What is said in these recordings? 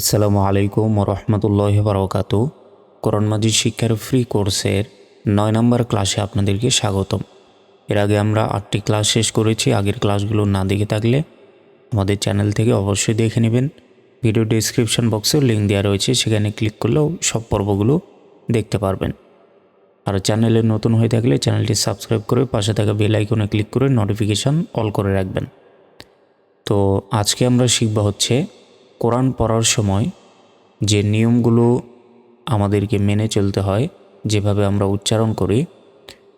আসসালামু আলাইকুম রহমতুল্লাহ বারকাত। কোরআন মাজিদ শিক্ষার ফ্রি কোর্সের নয় নম্বর ক্লাসে আপনাদেরকে স্বাগতম। এর আগে আমরা আটটি ক্লাস শেষ করেছি, আগের ক্লাসগুলো না দেখে থাকলে আমাদের চ্যানেল থেকে অবশ্যই দেখে নেবেন। ভিডিও ডিসক্রিপশন বক্সেও লিঙ্ক দেওয়া রয়েছে, সেখানে ক্লিক করলেও সব পর্বগুলো দেখতে পারবেন। আর চ্যানেলে নতুন হয়ে থাকলে চ্যানেলটি সাবস্ক্রাইব করে পাশে থাকা বেল আইকনে ক্লিক করে নোটিফিকেশান অল করে রাখবেন। তো আজকে আমরা শিখব হচ্ছে কোরআন পড়ার সময় যে নিয়মগুলো আমাদেরকে মেনে চলতে হয়, যেভাবে আমরা উচ্চারণ করি,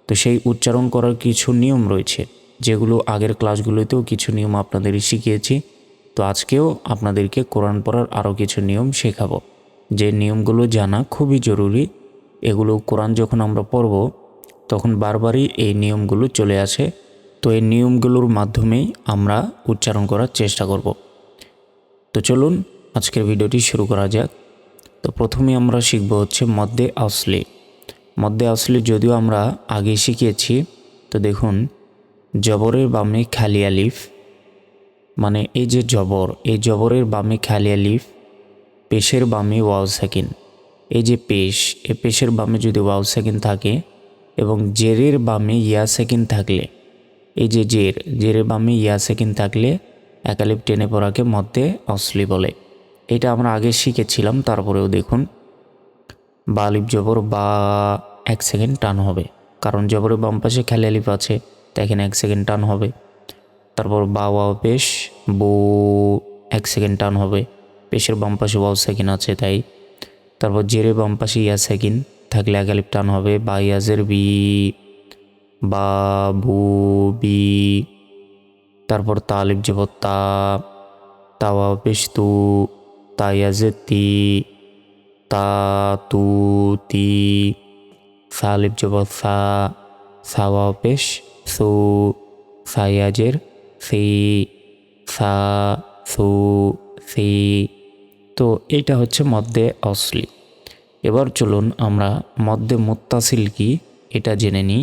তো সেই উচ্চারণ করার কিছু নিয়ম রয়েছে, যেগুলো আগের ক্লাসগুলোতেও কিছু নিয়ম আপনাদের শিখিয়েছি। তো আজকেও আপনাদেরকে কোরআন পড়ার আরও কিছু নিয়ম শেখাবো। যে নিয়মগুলো জানা খুবই জরুরি, এগুলো কোরআন যখন আমরা পড়ব, তখন বারবারই এই নিয়মগুলো চলে আসে। তো এই নিয়মগুলোর মাধ্যমেই আমরা উচ্চারণ করার চেষ্টা করব। তো চলুন আজকের ভিডিওটি শুরু করা যাক। তো প্রথমে আমরা শিখব হচ্ছে মধ্যে আসলি। মধ্যে আসলি যদিও আমরা আগে শিখিয়েছি, তো দেখুন, জবরের বামে খালি আলিফ মানে এই যে জবর, এই জবরের বামে খালি আলিফ, পেশের বামে ওয়াও সেকিন। এই যে পেশ, এই পেশের বামে যদি ওয়াও সেকিন থাকে এবং জেরের বামে ইয়া সেকিন থাকলে, এই যে জের, জেরের বামে ইয়া সেকিন থাকলে একালিপ টেনে পড়াকে মধ্যে অসলি বলে। এটা আমরা আগে শিখেছিলাম, তারপরেও দেখুন। বা আলিপ জবর বা এক সেকেন্ড টান হবে। কারণ জবরের বাম পাশে খেলে আলিপ আছে, তাই এখানে এক সেকেন্ড টান হবে। তারপর বা ওয়াও পেশ, বু, এক সেকেন্ড টান হবে। পেশের বাম পাশে ওয়াও সেকেন্ড আছে, তাই। তারপর জেরে বাম পাশে ইয়া সেকেন্ড, থাকলে একালিপ টান হবে। বা ইয়াজের বি, বা বু, বি তারপর তালিব যাব তা তাওয়া পেশ তু তাইয়াজে তি তা তু তি সালিব যাব সা সাওয়া পেশ সু সাইয়াজের সি, সা সু সি। তো এটা হচ্ছে মধ্যে অশ্লি এবার চলুন আমরা মধ্যে মুত্তাসিল কি, এটা জেনে নিই।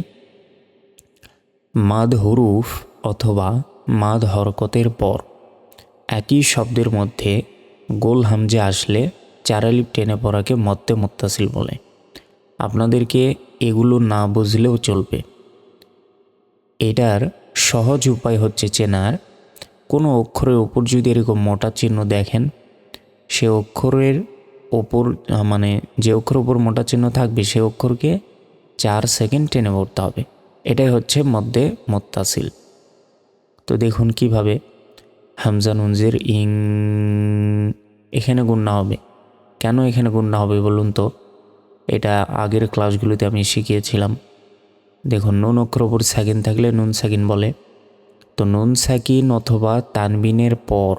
মাদ হরুফ অথবা মাদ হরকতের পর, একই শব্দের মধ্যে গোল হামজে আসলে চারালিপ টেনে পড়াকে মধ্যে মুত্তাসিল বলে। আপনাদেরকে এগুলো না বুঝলেও চলবে। এটার সহজ উপায় হচ্ছে চেনার, কোনো অক্ষরের ওপর যদি এরকম মোটা চিহ্ন দেখেন, সে অক্ষরের ওপর মানে যে অক্ষর ওপর মোটা চিহ্ন থাকবে, সে অক্ষরকে চার সেকেন্ড টেনে পড়তে হবে। এটাই হচ্ছে মধ্যে মোত্তাসিল। তো দেখুন কীভাবে হামজা নুনজের ইং এখানে গুণনা হবে। কেন এখানে গুণনা হবে বলুন তো? এটা আগের ক্লাসগুলোতে আমি শিখিয়েছিলাম। দেখুন, নুন অক্ষর ওপর সেকেন্ড থাকলে নুন সেকেন্ড বলে। তো নুন সাকিন অথবা তানবিনের পর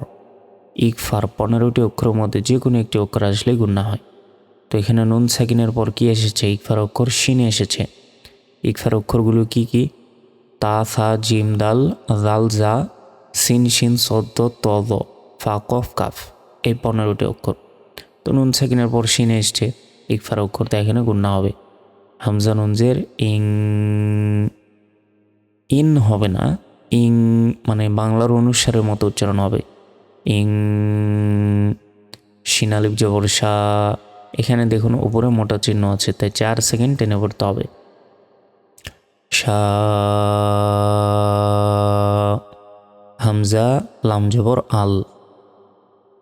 ইকফার পনেরোটি অক্ষর মধ্যে যে কোনো একটি অক্ষর আসলে গুণনা হয়। তো এখানে নুন সাকিনের পর কি এসেছে? ইকফার অক্ষর শিনে এসেছে। ইকফার অক্ষরগুলো কি কি? তা ফা জিম দাল দাল জা সিন শিন সদ্য, তদ ফা কফ কাফ। এই পনেরোটি অক্ষর। তো নুন সাকিনের পর শিনে এসছে। ইকফার অক্ষর তো এখানে গুণনা হবে। হামজা নুনজের ইং, ইন হবে না। ইং মানে বাংলার অনুসারের মতো উচ্চারণ হবে। ইং, সিনালিপ জবর সা এখানে দেখুন, উপরে মোটা চিহ্ন আছে, তাই চার সেকেন্ড টেনে পড়তে হবে। সা হামজা লামজবর আল।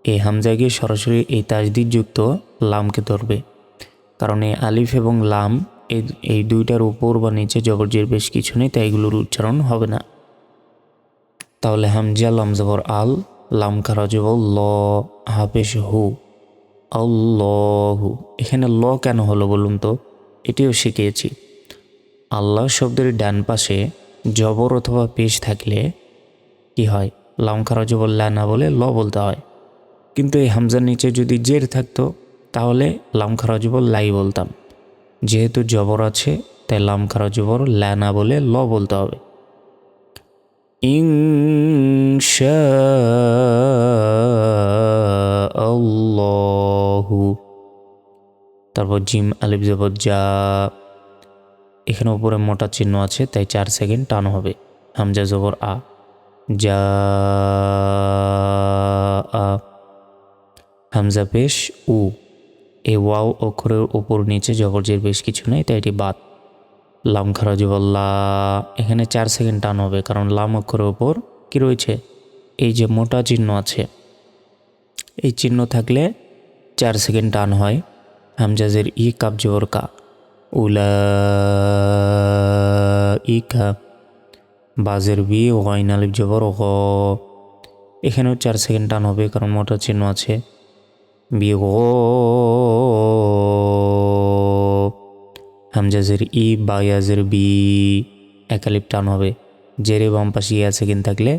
এই হামজাকে সরাসরি এই তাজদিদযুক্ত লামকে ধরবে। কারণ এই আলিফ এবং লাম এই দুইটার উপর বা নিচে জবরজের বেশ কিছু নেই, তাই এগুলোর উচ্চারণ হবে না। তাহলে হামজা, লাম জবর, আল, লাম খারা জবর ল হাফেশ হু। আল্লাহু। এখানে ল কেন হলো বলুন তো? এটিও শিখিয়েছি। আল্লাহ শব্দের ডান পাশে জবর অথবা পেশ থাকলে কি হয়? লাম খারা জবর না, বলে ল বলতে হয়। কিন্তু এই হামজার নিচে যদি জের থাকতো, তাহলে লাম খারা জবর লাই বলতাম। যেহেতু জবর আছে, তাই লাম খারা জবর লা না বলে ল বলতে হবে। আল্লাহু তারপর জিম আলিফ জবর যা এখানে উপরে মোটা চিহ্ন আছে, তাই চার সেকেন্ড টান হবে। হামজা জবর আ। যা আ। হামজা পেশ, উ। এই ওয়াও অক্ষরের ওপর নিচে জবরজের বেশ কিছু নেই, তাই এটি বাদ। লাম খারাজবল্লা এখানে চার সেকেন্ড টান হবে, কারণ লাম অক্ষরের ওপর কি রয়েছে? এই যে মোটা চিহ্ন আছে, এই চিহ্ন থাকলে চার সেকেন্ড টান হয়। হামজাজের ই কাপ জবর কা। উলা ই কা বাজের বি ওয়াইন আলিফ জবর গ। এখানেও চার সেকেন্ড টান হবে, কারণ মোটা চিহ্ন আছে। বি হামজাজের ই বা ইয়াজের বি। একালিপ টান হবে। জেরে বাম পাশে ইয়া সেকেন্ড থাকলে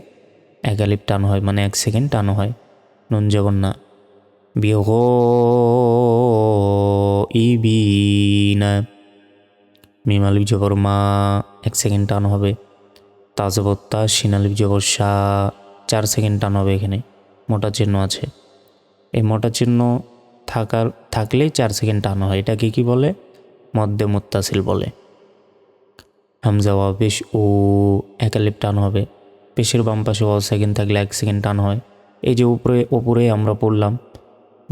একালিপ টান হয় মানে এক সেকেন্ড টান হয়। নুন জবন না বি গো। ই, বি, না। মিম আলিফ জবর মা, এক সেকেন্ড টান হবে। তাজবত্তা শিন আলিফ জবর সা চার সেকেন্ড টান হবে এখানে, মোটা চিহ্ন আছে। এই মোটা চিহ্ন থাকার, থাকলেই চার সেকেন্ড টান হয়, এটাকে কি বলে? মধ্যে মোত্তাসিল বলে। হামজা ওয়া পেশ ও একালিপ টান হবে। পেশের বাম পাশে ওয়াও সেকেন্ড থাকলে এক সেকেন্ড টান হয়। এই যে উপরে উপরে আমরা পড়লাম,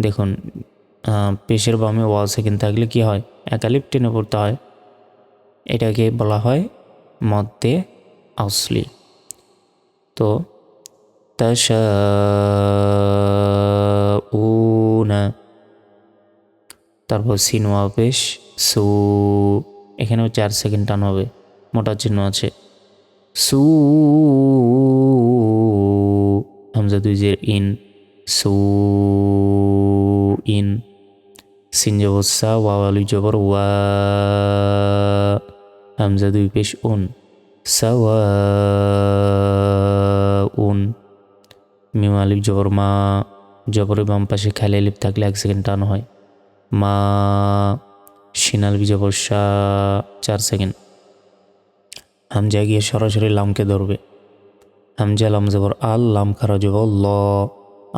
দেখুন পেশের বামে ওয়াও সেকেন্ড থাকলে কি হয়? একালিপ টেনে পড়তে হয়। এটাকে বলা হয় মধ্যে আসলি তো, তাশাউনা। তারপর সিনোয়া পেশ সু। এখানেও চার সেকেন্ড টান হবে, মোটা চিহ্ন আছে। সু। হামজা দুই ইন, সু ইন। সিন জবসা ওয়াওয়ালু জবর, ওয়া। হামজা দুই পেশ উন। উন মিম আলিফ জবর, মা জবরের বাম পাশে খেলে লিপ থাকলে এক সেকেন্ড টান হয়। মা শিনাল জবর, সা চার সেকেন্ড। হামজা গিয়ে সরাসরি লামকে ধরবে। হামজা লাম জবর, আল লাম খারা জবর ল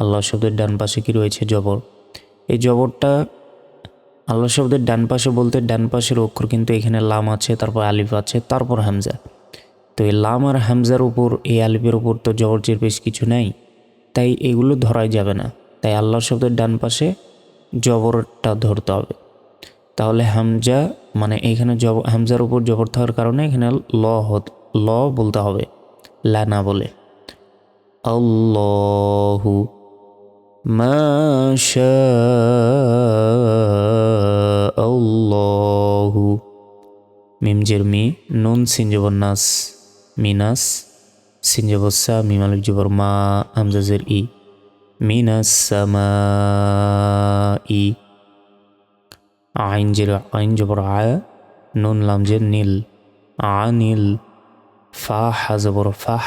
আল্লাহ শব্দের ডান পাশে কি রয়েছে জবর? এই জবরটা আল্লাহ শব্দের ডান পাশে বলতে ডান পাশের অক্ষর কিন্তু এখানে লাম আছে, তারপর আলিফ আছে, তারপর হামজা। তো এই লাম আর হামজার উপর, এই আলিফের উপর তো জবরজের বেশ কিছু নেই, তাই এগুলো ধরাই যাবে না। তাই আল্লাহ শব্দের ডান পাশে জবরটা ধরতে হবে। তাহলে হামজা মানে এখানে জব হামজার উপর জবর থাকার কারণে এখানে ল ল বলতে হবে, লা না বলে। আল্লাহু মাশা আল্লাহু। মিমজের মি, নুন সিনজবর নাস মিনাস সিনজবসা মিমালিক জবর মা, হামজাজের ই মিনাস সামা ই। আইন জের, আইন জবর আয় নুন লাম জের নীল আনিল ফাহ জবর ফাহ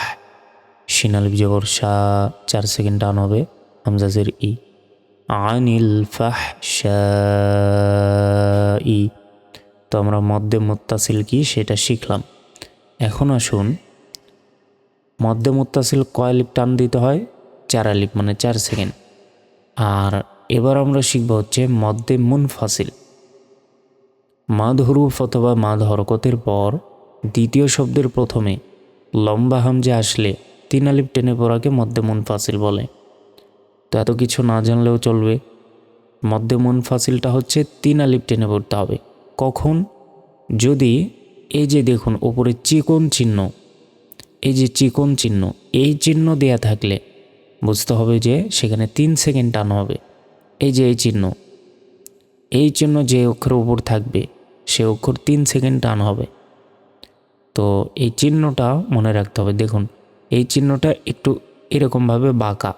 শিনাল জবর শাহ চার সেকেন্ড টান হবে। হামজাজের ই। আনিল ই তো আমরা মধ্যে মুত্তাসিল কি? সেটা শিখলাম। এখন আসুন। মধ্যে মুত্তাসিল কয় লিপ টান দিতে হয়? চার আলিপ মানে চার সেকেন্ড। আর এবার আমরা শিখব হচ্ছে মধ্যে মুনফাসিল। মাদ হরুফ অথবা মাদ হরকতের পর দ্বিতীয় শব্দের প্রথমে লম্বা হামজে আসলে তিন আলিপ টেনে পড়াকে মধ্যে মুনফাসিল বলে। তো এত কিছু না জানলেও চলবে। মধ্যে মুনফাসিলটা হচ্ছে তিন আলিপ টেনে পড়তে হবে। কখন? যদি এই যে দেখুন, ওপরে চিকন চিহ্ন। এই যে চিকন চিহ্ন, এই চিহ্ন দেয়া থাকলে বুঝতে হবে যে সেখানে তিন সেকেন্ড টান হবে। এই যে এই চিহ্ন এই চিহ্ন যে অক্ষরের উপর থাকবে, সে অক্ষর তিন সেকেন্ড টান হবে। তো এই চিহ্নটা মনে রাখতে হবে। দেখুন, এই চিহ্নটা একটু এরকমভাবে বাঁকা।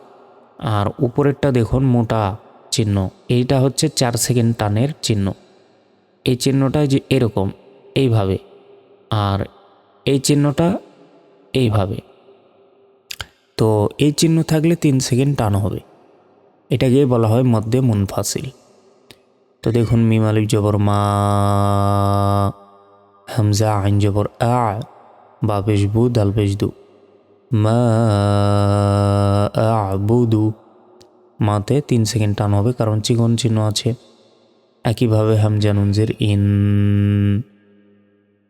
আর উপরেরটা দেখুন মোটা চিহ্ন। এইটা হচ্ছে চার সেকেন্ড টানের চিহ্ন। এই চিহ্নটা যে এরকম, এইভাবে। আর এই চিহ্নটা এইভাবে। তো এই চিহ্ন থাকলে তিন সেকেন্ড টান হবে। এটাকে বলা হয় মধ্যে মুনফাসিল। তো দেখুন, মিম আলিফ জবর মা, হামজা আইন জবর আ, বা পেশ বু, দাল পেশ দু। মা বুদু মাতে তিন সেকেন্ড টান হবে, কারণ চিকন চিহ্ন আছে। একইভাবে হামজা নুনজের ইন।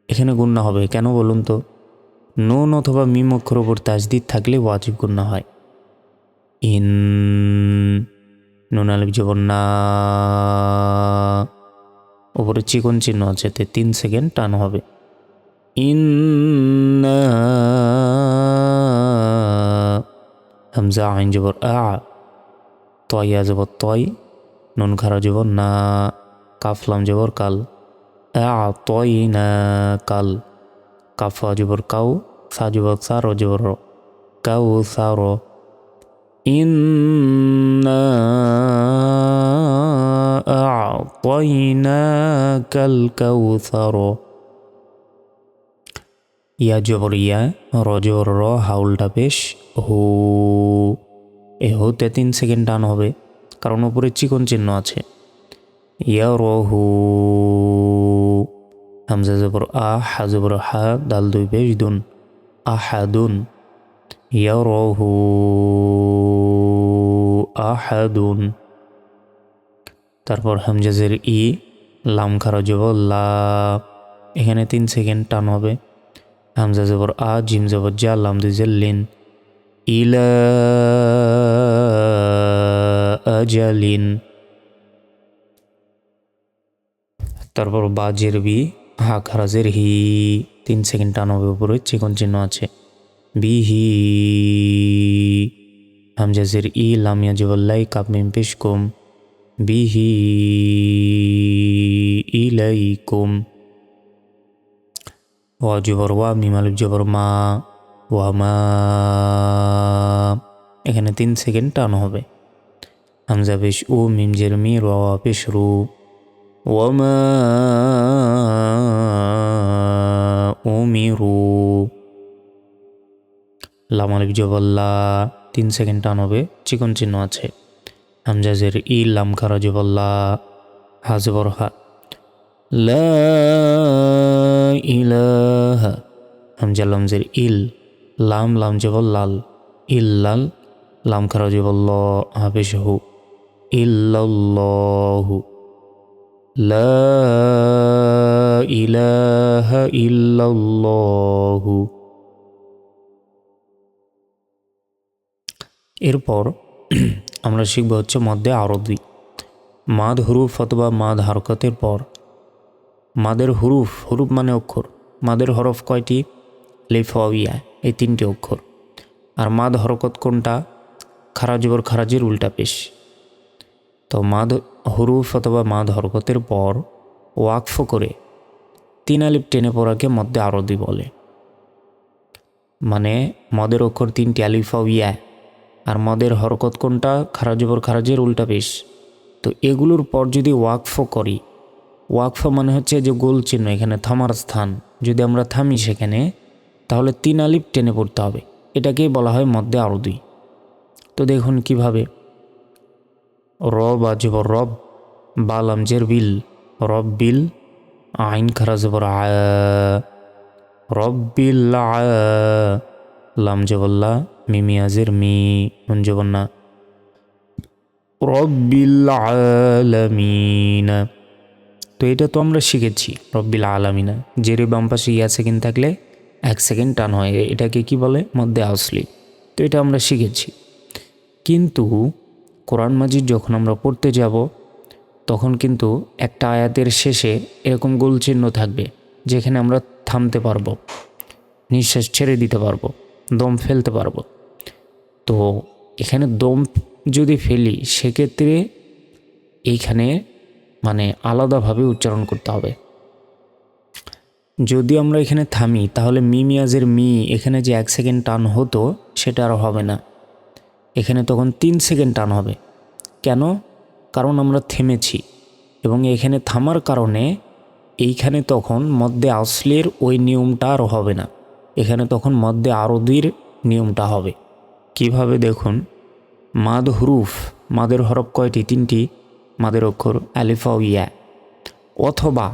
এখানে গুন্না হবে, কেন বলুন তো? নুন অথবা মিম অক্ষর ওপর তাজদিদ থাকলে ওয়াজিব গুন্না হয়। ইন। নুন আলিফ জবর না। উপরে চিকন চিহ্ন আছে, তে তিন সেকেন্ড টান হবে। ইন্না হামজা আইন জবর আ তয়া জবর তয় নুন খারা জবর না কাফলাম জবর কাল আ তয় না কাল কাফা জবর কাউ সা জবর সার জবর র। কাউ সার إنا أعطيناك الكوثر ইয়া জবর ইয়া র হাউলটা পেশ হু। এ হুতে তিন সেকেন্ড টান হবে, কারণ উপরে চিকন চিহ্ন আছে। ইয়া র হু। হামজা জবর আ, হা জবর হা, দাল দুই পেশ দুন। আহাদুন ইয়া র হু। আহাদুন তারপর হামজাজের ই, লাম খারা জবর লা। এখানে তিন সেকেন্ড টান হবে। হামজা জবর আ, জিম জবর জা, লাম দুজের লিন। ইলা তারপর বি হা খারাজের হি, তিন সেকেন্ড টান হবে উপরে, চিকন চিহ্ন আছে। বি বিহি হামজাজের ই লামিয়া জবল্লাই কাপ, মিম, পেশ, কুম। বিহি ইলাইকুম। ওয়া জবর ওয়া মিম আলিফ জবর মা ওয়া মা। এখানে তিন সেকেন্ড টান হবে। হামজা পেশ ও মিম জের মি র। ওয়া পেশ রু ওয়ামা উমিরু লাম আলিফ জবল্লা তিন সেকেন্ড টান হবে, চিকন চিহ্ন আছে। হামজাজের ই, লাম খারা জবল্লা হাজবর হা। লা ইলাহা। হামজা লামজের ইল, লাম লাম জবল লাল। ইল্লাল, লাম খারা জবল্ল হাফেশ হু ইল্লাল্লাহু। লা ইলাহা এরপর আমরা শিখব হচ্ছে মধ্যে আরবি মাদ হুরুফ অথবা মাদ হরকতের পর মাদের হুরুফ হুরুফ মানে অক্ষর। মাদের হরফ কয়টি? লেফিয়া এই তিনটি অক্ষর। আর মাদ হরকত কোনটা? খারাজবর খারাজের উল্টা পেশ। তো মাদ হরুফ অথবা মাদ হরকতের পর ওয়াকফ করে তিন আলিপ টেনে পড়াকে মধ্যে আরবি বলে। মানে মদের অক্ষর তিনটি আলিফা ইয়া আর মদের হরকত কোনটা? খারাজবর খারাজের উল্টা পেশ। তো এগুলোর পর যদি ওয়াকফ করি ওয়াকফ মানে হচ্ছে যে গোল চিহ্ন, এখানে থামার স্থান। যদি আমরা থামি সেখানে, তাহলে তিন আলিপ টেনে পড়তে হবে। এটাকেই বলা হয় মধ্যে আরও দুই তো দেখুন কীভাবে। রব আজবর রব, বাল আমজের বিল। রব বিল, আইন খারাজবর রব বিল লাম জবল্লা মিমিয়াজের মি, নুন জবন্না রব্বিল আলামিনা। তো এটা তো আমরা শিখেছি, রব্বিল আলামিনা। জেরে বাম পাশে ইয়া সেকেন্ড থাকলে এক সেকেন্ড টান হয়, এটাকে কি বলে? মধ্যে আসলি তো এটা আমরা শিখেছি। কিন্তু কোরআন মাজিদ যখন আমরা পড়তে যাব, তখন কিন্তু একটা আয়াতের শেষে এরকম গোল চিহ্ন থাকবে, যেখানে আমরা থামতে পারব, নিঃশ্বাস ছেড়ে দিতে পারব, দম ফেলতে পারব। তো এখানে দম যদি ফেলি, সেক্ষেত্রে এইখানে মানে আলাদাভাবে উচ্চারণ করতে হবে। যদি আমরা এখানে থামি, তাহলে মি মিয়াজের মি এখানে যে এক সেকেন্ড টান হতো, সেটা আর হবে না। এখানে তখন তিন সেকেন্ড টান হবে। কেন? কারণ আমরা থেমেছি। এবং এখানে থামার কারণে এইখানে তখন মধ্যে আসলের ওই নিয়মটা আর হবে না। এখানে তখন মধ্যে আরদির নিয়মটা হবে। কীভাবে দেখুন? মাদ হুরুফ, মাদের হরফ কয়টি? তিনটি। মাদের অক্ষর আলিফা ইয়া। অথবা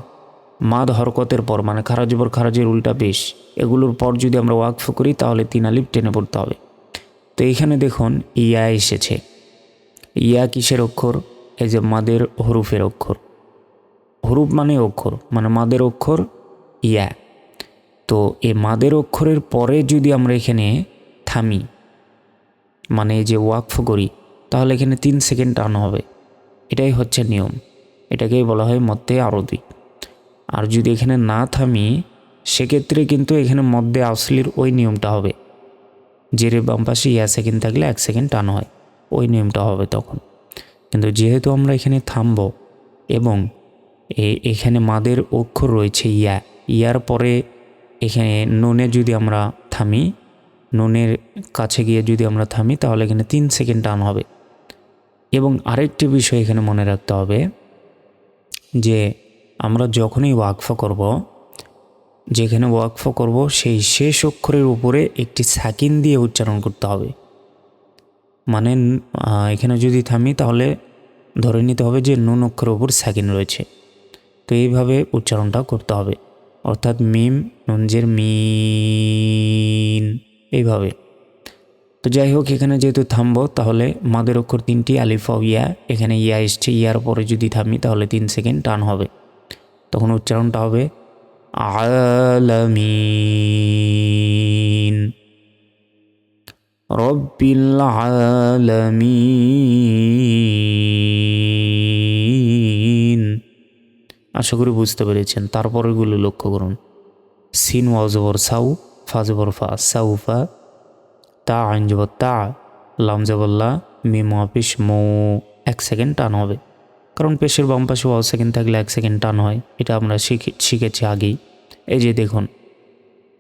মাদ হরকতের পর মানে খারাজবর খারাজের উল্টা পেশ এগুলোর পর যদি আমরা ওয়াকফ করি, তাহলে তিন আলিফ টেনে পড়তে হবে। তো এখানে দেখুন, ইয়া এসেছে। ইয়া কিসের অক্ষর? এই যে মাদের হরুফের অক্ষর। হরুফ মানে অক্ষর মানে মাদের অক্ষর ইয়া। তো এই মাদের অক্ষরের পরে যদি আমরা এখানে থামি মানে যে ওয়াকফ করি, তাহলে এখানে তিন সেকেন্ড টান হবে। এটাই হচ্ছে নিয়ম। এটাকেই বলা হয় মধ্যে আরতি আর যদি এখানে না থামি, সেক্ষেত্রে কিন্তু এখানে মধ্যে আসলির ওই নিয়মটা হবে। জেরে বাম পাশে ইয়া সেকেন্ড থাকলে এক সেকেন্ড টান হয়, ওই নিয়মটা হবে তখন। কিন্তু যেহেতু আমরা এখানে থামব এবং এখানে মাদের অক্ষর রয়েছে ইয়া, ইয়ার পরে এখানে নুনে যদি আমরা থামি, নুনের কাছে গিয়ে যদি আমরা থামি, তাহলে এখানে তিন সেকেন্ড টান হবে। এবং আরেকটি বিষয় এখানে মনে রাখতে হবে, যে আমরা যখনই ওয়াকফ করব, যেখানে ওয়াকফ করব, সেই শেষ অক্ষরের উপরে একটি সাকিন দিয়ে উচ্চারণ করতে হবে। মানে এখানে যদি থামি, তাহলে ধরে নিতে হবে যে নুন অক্ষরের উপর সাকিন রয়েছে। তো এইভাবে উচ্চারণটা করতে হবে। অর্থাৎ মিম নুনজের মিন, এইভাবে। তো যাই হোক, এখানে যেহেতু থামবো, তাহলে মাদের অক্ষর তিনটি, আলিফা ইয়া। এখানে ইয়া এসছে, ইয়ার পরে যদি থামি, তাহলে তিন সেকেন্ড টান হবে। তখন উচ্চারণটা হবে, আলামিন। রব্বিল আলামিন। আশা করি বুঝতে পেরেছেন। তারপরেগুলো লক্ষ্য করুন। সিন ওয়াজবর সাউ ফাজবর ফা সাউফা তা, আইন জবর তা, লাম জবল্লা মিম অফিস মো, এক সেকেন্ড টান হবে। কারণ পেশের বাম পাশে ওয়াও সেকেন্ড থাকলে এক সেকেন্ড টান হয়, এটা আমরা শিখে শিখেছি আগেই। এই যে দেখুন,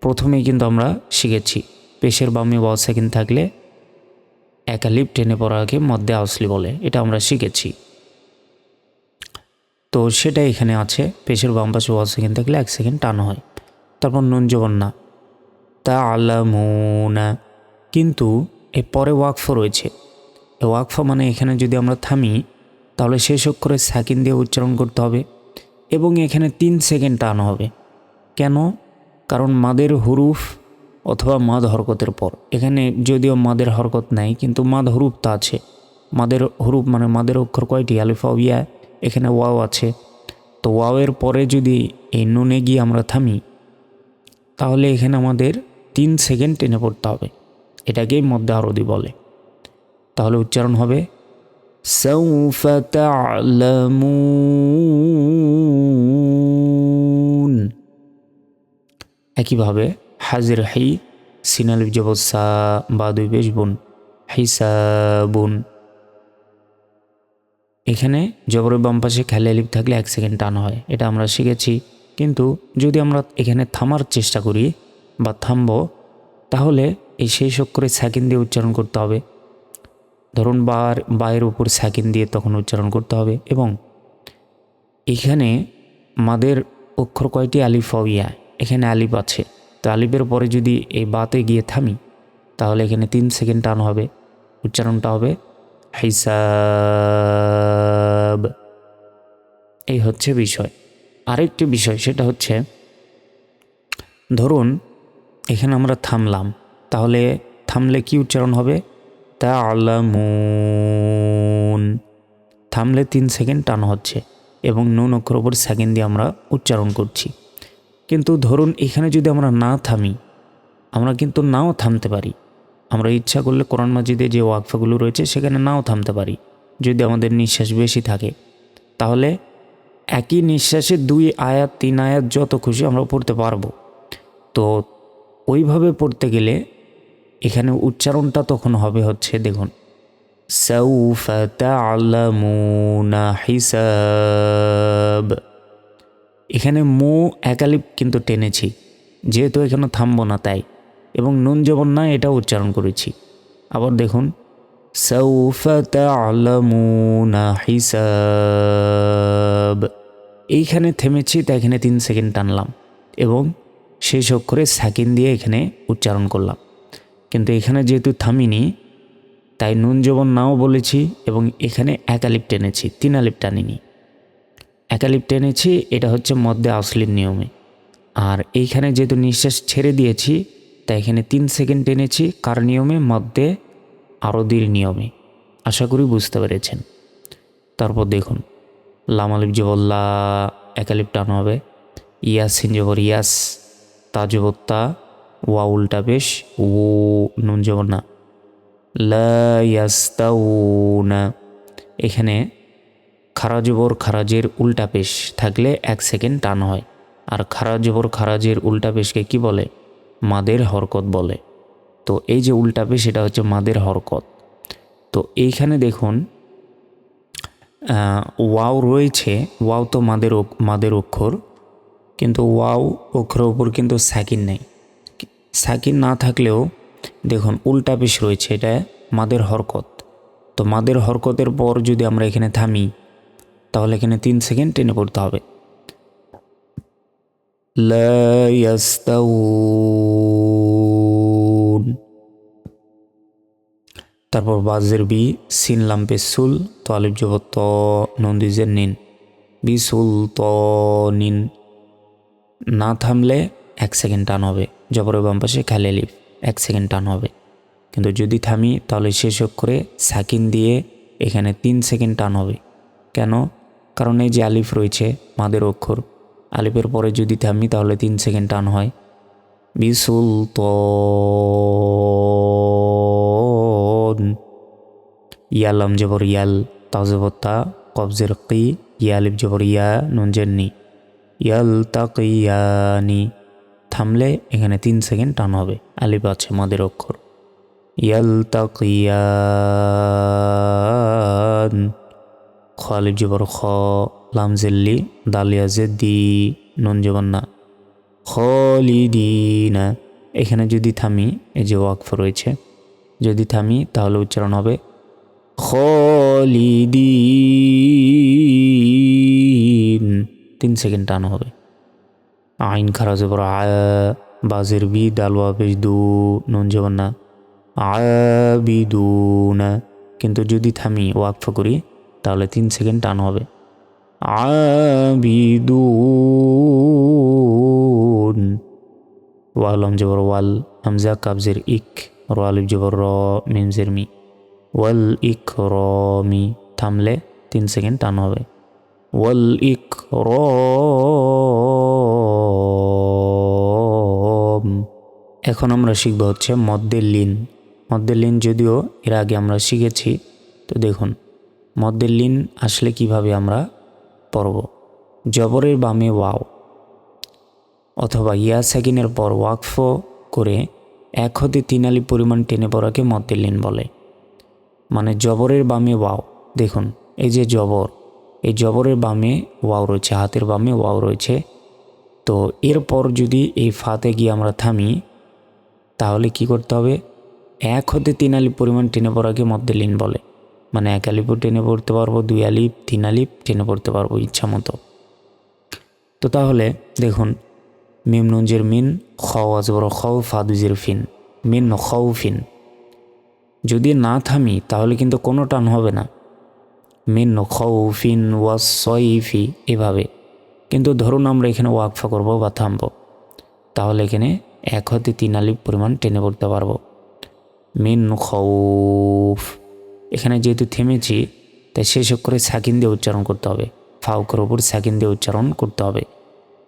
প্রথমেই কিন্তু আমরা শিখেছি, পেশের বামে ওয়াও সেকেন্ড থাকলে একা একালিপ টেনে পড়াকে মধ্যে আসলি বলে, এটা আমরা শিখেছি। তো সেটা এখানে আছে, পেশের বাম পাশে ওয়াও সেকেন্ড থাকলে এক সেকেন্ড টান হয়। তারপর নুন জবর না। তা আলামুনা কিন্তু এর পরে ওয়াকফ রয়েছে। এ ওয়াকফ মানে এখানে যদি আমরা থামি, তাহলে শেষ অক্ষরে সাকিন দিয়ে উচ্চারণ করতে হবে এবং এখানে তিন সেকেন্ড টান হবে। কেন? কারণ মাদের হুরুফ অথবা মাদ হরকতের পর। এখানে যদিও মাদের হরকত নাই, কিন্তু মাদ হরুফ তা আছে। মাদের হরুফ মানে মাদের অক্ষর কয়টি? আলিফা ইয়া, এখানে ওয়াও আছে। তো ওয়াওয়ের পরে যদি এই নুনে গিয়ে আমরা থামি, তাহলে এখানে আমাদের তিন সেকেন্ড টেনে পড়তে হবে। এটাকেই মধ্যে আরদি বলে তাহলে উচ্চারণ হবে سوف تعلمون একইভাবে হাজির হাই সিনাল জবসা বা দুই বেশ বুন হিসাবুন এখানে জবরের বাম পাশে খেলে লিপ থাকলে এক সেকেন্ড টান হয় এটা আমরা শিখেছি কিন্তু যদি আমরা এখানে থামার চেষ্টা করি বা থামবো তাহলে এই সেই অক্ষরে সেকেন্ড দিয়ে উচ্চারণ করতে হবে। ধরুন বার, বায়ের উপর সাকিন দিয়ে তখন উচ্চারণ করতে হবে এবং এখানে মাদের অক্ষর কয়টি? আলিফ ইয়া। এখানে আলিফ আছে। তো আলিফের পরে যদি এই বাতে গিয়ে থামি, তাহলে এখানে তিন সেকেন্ড টান হবে। উচ্চারণটা হবে হিসাব। এই হচ্ছে বিষয়। আরেকটি বিষয়, সেটা হচ্ছে, ধরুন এখানে আমরা থামলাম। তাহলে থামলে কি উচ্চারণ হবে? তা আলামুন থামলে তিন সেকেন্ড টান হচ্ছে এবং নুন অক্ষর ওপর সেকেন্ড দিয়ে আমরা উচ্চারণ করছি। কিন্তু ধরুন এখানে যদি আমরা না থামি, আমরা কিন্তু নাও থামতে পারি। আমরা ইচ্ছা করলে কোরআন মাজিদে যে ওয়াকফাগুলো রয়েছে সেখানে নাও থামতে পারি, যদি আমাদের নিঃশ্বাস বেশি থাকে। তাহলে একই নিঃশ্বাসে দুই আয়াত, তিন আয়াত যত খুশি আমরা পড়তে পারব। তো ওইভাবে পড়তে গেলে এখানে উচ্চারণটা তখন হবে হচ্ছে দেখুন سوف تعلمون হিসাব এখানে মো একালিপ কিন্তু টেনেছি যেহেতু এখানে থামবো না তাই এবং নুন জবন না এটা উচ্চারণ করেছি আবার দেখুন سوف تعلمون হিসাব এইখানে থেমেছি তাই এখানে তিন সেকেন্ড টানলাম এবং শেষ অক্ষরে সাকিন দিয়ে এখানে উচ্চারণ করলাম কিন্তু এখানে যেহেতু থামিনি, তাই নুন জবন নাও বলেছি এবং এখানে একালিপ টেনেছি, তিন আলিপ টানিনি। একালিপ টেনেছি, এটা হচ্ছে মধ্যে আসলির নিয়মে। আর এইখানে যেহেতু নিঃশ্বাস ছেড়ে দিয়েছি, তাই এখানে তিন সেকেন্ড টেনেছি, কার নিয়মে? মধ্যে আরদির নিয়মে। আশা করি বুঝতে পেরেছেন। তারপর দেখুন লামালিপ জবল্লা একালিপ টান হবে। ইয়াসিন জবর ইয়াস তা। জবর তা ওয়া উল্টা বেশ, ও নুন জবর না। লাস্তাউনা এখানে খারাজবর খারাজের উল্টা পেশ থাকলে এক সেকেন্ড টান হয়। আর খারাজবর খারাজের উল্টা পেশকে কি বলে? মাদের হরকত বলে। তো এই যে উল্টা পেশ, এটা হচ্ছে মাদের হরকত। তো এইখানে দেখুন ওয়াও রয়েছে, ওয়াও তো মাদের মাদের অক্ষর, কিন্তু ওয়াও অক্ষরের উপর কিন্তু সাকিন নেই। সাকিন না থাকলেও, দেখুন, উল্টা পেশ রয়েছে, এটা মাদের হরকত। তো মাদের হরকতের পর যদি আমরা এখানে থামি, তাহলে এখানে তিন সেকেন্ড টেনে পড়তে হবে। তারপর বাজের বি, সিন লাম্পে সুল তো আলিফ জবর ত নন্দিজের নিন। বি সুল ত নিন। না থামলে এক সেকেন্ড টান হবে। জবরের বাম পাশে খালি আলিফ এক সেকেন্ড টান হবে। কিন্তু যদি থামি, তাহলে শেষ অক্ষরে সাকিন দিয়ে এখানে তিন সেকেন্ড টান হবে। কেন? কারণ এই যে আলিফ রয়েছে, মাদের অক্ষর। আলিফের পরে যদি থামি, তাহলে তিন সেকেন্ড টান হয়। বিসুল ইয়ালাম জবর ইয়াল তাজবত্তা কবজের কি, ইয়ালিফ জবর ইয়া নুনজের নি। ইয়াল তাকিয়ানি। থামলে এখানে তিন সেকেন্ড টান হবে। আলিফ আছে মাদের অক্ষর। ইয়াল তাকিয়ান খ, আলিফ জবর খ। লাম জেল্লি দালিয়া জেদ্দি নুন জবন্না খলিদিনা। এখানে যদি থামি, এই যে ওয়াকফ রয়েছে, যদি থামি তাহলে উচ্চারণ হবে খলিদিন। তিন সেকেন্ড টান হবে। আইন খারাজ পর আয়া বাজের বি দালওয়া পেশ দু, নুন যাবেন না। আবিদুনা কিন্তু যদি থামি ওয়াকফ করি, তাহলে তিন সেকেন্ড টান হবে। আবিদুন ওয়ালম জবর ওয়াল হামজা কাবজের ইক, র আলিফ জবর র মিমজের মি। ওয়াল ইক র মি, থামলে তিন সেকেন্ড টান হবে। ওয়াল ইক র এখন আমরা শিখব হচ্ছে মদ্দের লিন। মদ্দের লিন যদিও এর আগে আমরা শিখেছি, তো দেখুন মদ্দের লিন আসলে কীভাবে আমরা পড়ব? জবরের বামে ওয়াও অথবা ইয়া সেকেন্ডের পর ওয়াকফ করে এক হতে তিন আলি পরিমাণ টেনে পড়াকে মদ্দের লিন বলে। মানে জবরের বামে ওয়াও। দেখুন, এই যে জবর, এই জবরের বামে ওয়াও রয়েছে, হাতের বামে ওয়াও রয়েছে। তো এরপর যদি এই ফাতে গিয়ে আমরা থামি তাহলে কি করতে হবে? এক হতে তিন আলিপ পরিমাণ টেনে পড়াকে মধ্যে লিন বলে। মানে এক আলিপও টেনে পড়তে পারব, দুই আলিপ, তিন আলিপ টেনে পড়তে পারব ইচ্ছা মতো তো তাহলে দেখুন মিম নুনজের মিন খ আজবর খ ফাদুজের ফিন। মিন খউ ফিন। যদি না থামি, তাহলে কিন্তু কোনো টান হবে না। মিন খৌফিন ওয়াসইফি এভাবে। কিন্তু ধরুন আমরা এখানে ওয়াকফা করব বা থামবো। তাহলে এখানে এক হতে তিন আলিপ পরিমাণ টেনে পড়তে পারব। মিন খৌফ। এখানে যেহেতু থেমেছি, তাই শেষ করে সাকিন দিয়ে উচ্চারণ করতে হবে। ফাউকের ওপর সাকিন দিয়ে উচ্চারণ করতে হবে।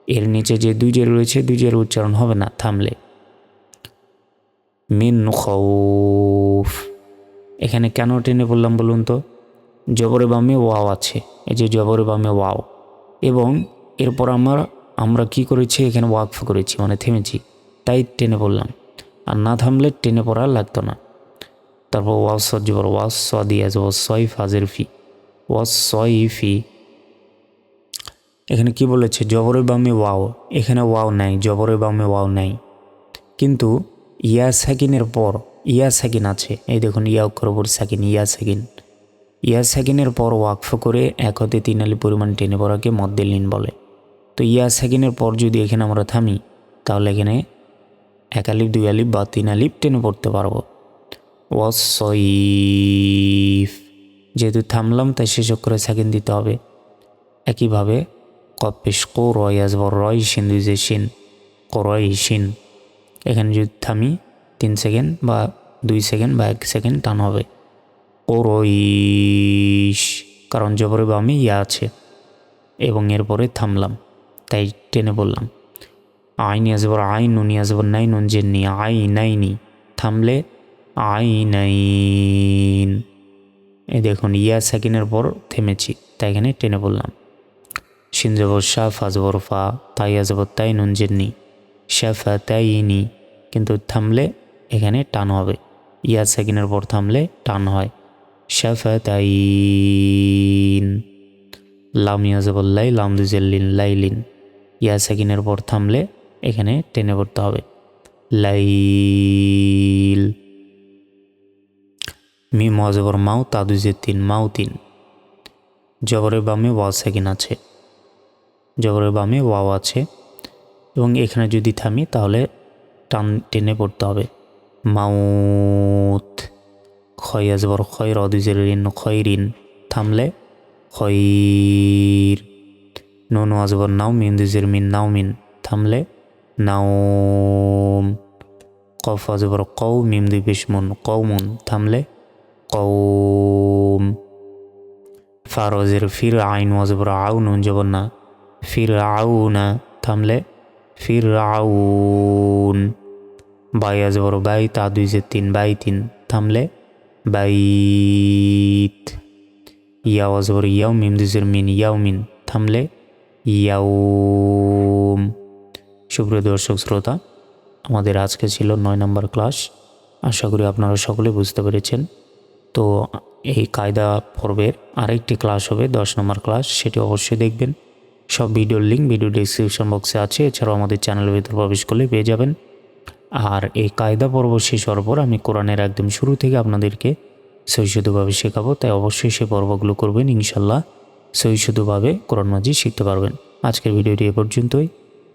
এর নিচে যে দুই জের রয়েছে, দুই জের উচ্চারণ হবে না, থামলে। মিন খৌফ। এখানে কেন টেনে বললাম বলুন তো? জবরে বামে ওয়াও আছে, এই যে জবরে বামে ওয়াও। এবং এরপর আমরা আমরা কি করেছি? এখানে ওয়াকফ করেছি মানে থেমেছি। তাই টেনে পড়লাম। আর না থামলে টেনে পড়া লাগতো না। তারপর ওয়াস জবর ওয়াস স দিয়ে যাব সই ফাজের ফি ওয়াস সই ফি। এখানে কি বলেছে? জবরের বামে ওয়াও, এখানে ওয়াও নাই, জবরের বামে ওয়াও নাই। কিন্তু ইয়া সাকিনের পর, ইয়া সাকিন আছে, এই দেখুন ইয়া অক্ষর ওপর সাকিন, ইয়া সাকিন। ইয়া সাকিনের পর ওয়াকফ করে এক হতে তিন আলি পরিমাণ টেনে পড়াকে মদ্দেলিন বলে। তো ইয়া সাকিনের পর যদি এখানে আমরা থামি, তাহলে এখানে এক আলিফ, দুই আলিফ বা তিন আলিফ টেনে পড়তে পারব। ওয়াসইফ যেহেতু থামলাম, তাই শেষ অক্ষরে সাকিন দিতে হবে। একইভাবে কপেশ কো রয় আসবর রয় সিন দুই যে সিন করয় সিন এখানে যদি থামি, তিন সেকেন্ড বা দুই সেকেন্ড বা এক সেকেন্ড টান হবে। ওরইশ কারণ জবরে বামে ইয়া আছে এবং এরপরে থামলাম, তাই টেনে বললাম আইনি আসবর আই নুনি আসবর নাই, নুন জেননি আই নাইনি। থামলে আইনাইন এই দেখুন, ইয়া সেকেন্ডের পর থেমেছি, তাই এখানে টেনে বললাম। শিন জবর শাহ ফা জবর ফা তাইয়া জবর তাই, নুন জেননি। শাফা তাইনি কিন্তু থামলে এখানে টান হবে। ইয়া সেকেন্ডের পর থামলে টান হয়। শাফা তাইন লাম ইয়া জবর লাই, লাম দুজেল্লিন লাইলিন ইয়া সেকেন্ডের পর থামলে এখানে টেনে পড়তে হবে। লাইল। মি মজবর মাও তাদুজে তিন মাও তিন। জবরের বামে ওয়া সেকেন্ড আছে। জবরের বামে ওয়াও আছে। এবং এখানে যদি থামি তাহলে টান টেনে পড়তে হবে। মাউত ক্ষয় আজবর ক্ষয় রদুজের ঋণ ক্ষয় ঋণ। থামলে খৈর নুন আজবর নাও মিন দুজের মিন নাও মিন থামলে নাওম। কফ আজবর কৌ মিম দুই বিষ্মুন কৌমুন থামলে কৌম ফারজের ফির আইন ওয়াজবর আউ নুন জবর না। ফির আউ না থামলে ফির আউন। বাই আজবর বাই, তা দুই যে তিন, বাই তিন, থামলে বাইত। ইয়াও আজবর ইয়াও, মিম দুজের মিন, ইয়াও মিন, থামলে ইয়াউম সুপ্রিয় দর্শক শ্রোতা, আমাদের আজকে ছিল নয় নম্বর ক্লাস। আশা করি আপনারা সকলে বুঝতে পেরেছেন। তো এই কায়দা পর্বের আরেকটি ক্লাস হবে, দশ নম্বর ক্লাস, সেটি অবশ্যই দেখবেন। সব ভিডিওর লিঙ্ক ভিডিও ডিসক্রিপশন বক্সে আছে, এছাড়াও আমাদের চ্যানেলের ভিতরে প্রবেশ করলে পেয়ে যাবেন। আর এই কায়দা পর্ব শেষ হওয়ার পর আমি কোরআনের একদম শুরু থেকে আপনাদেরকে সহিষ্ণুভাবে শেখাবো, তাই অবশ্যই সেই পর্বগুলো করবেন, ইনশাল্লাহ সহিষ্ণুভাবে কোরআন মাঝি শিখতে পারবেন। আজকের ভিডিওটি এ পর্যন্তই।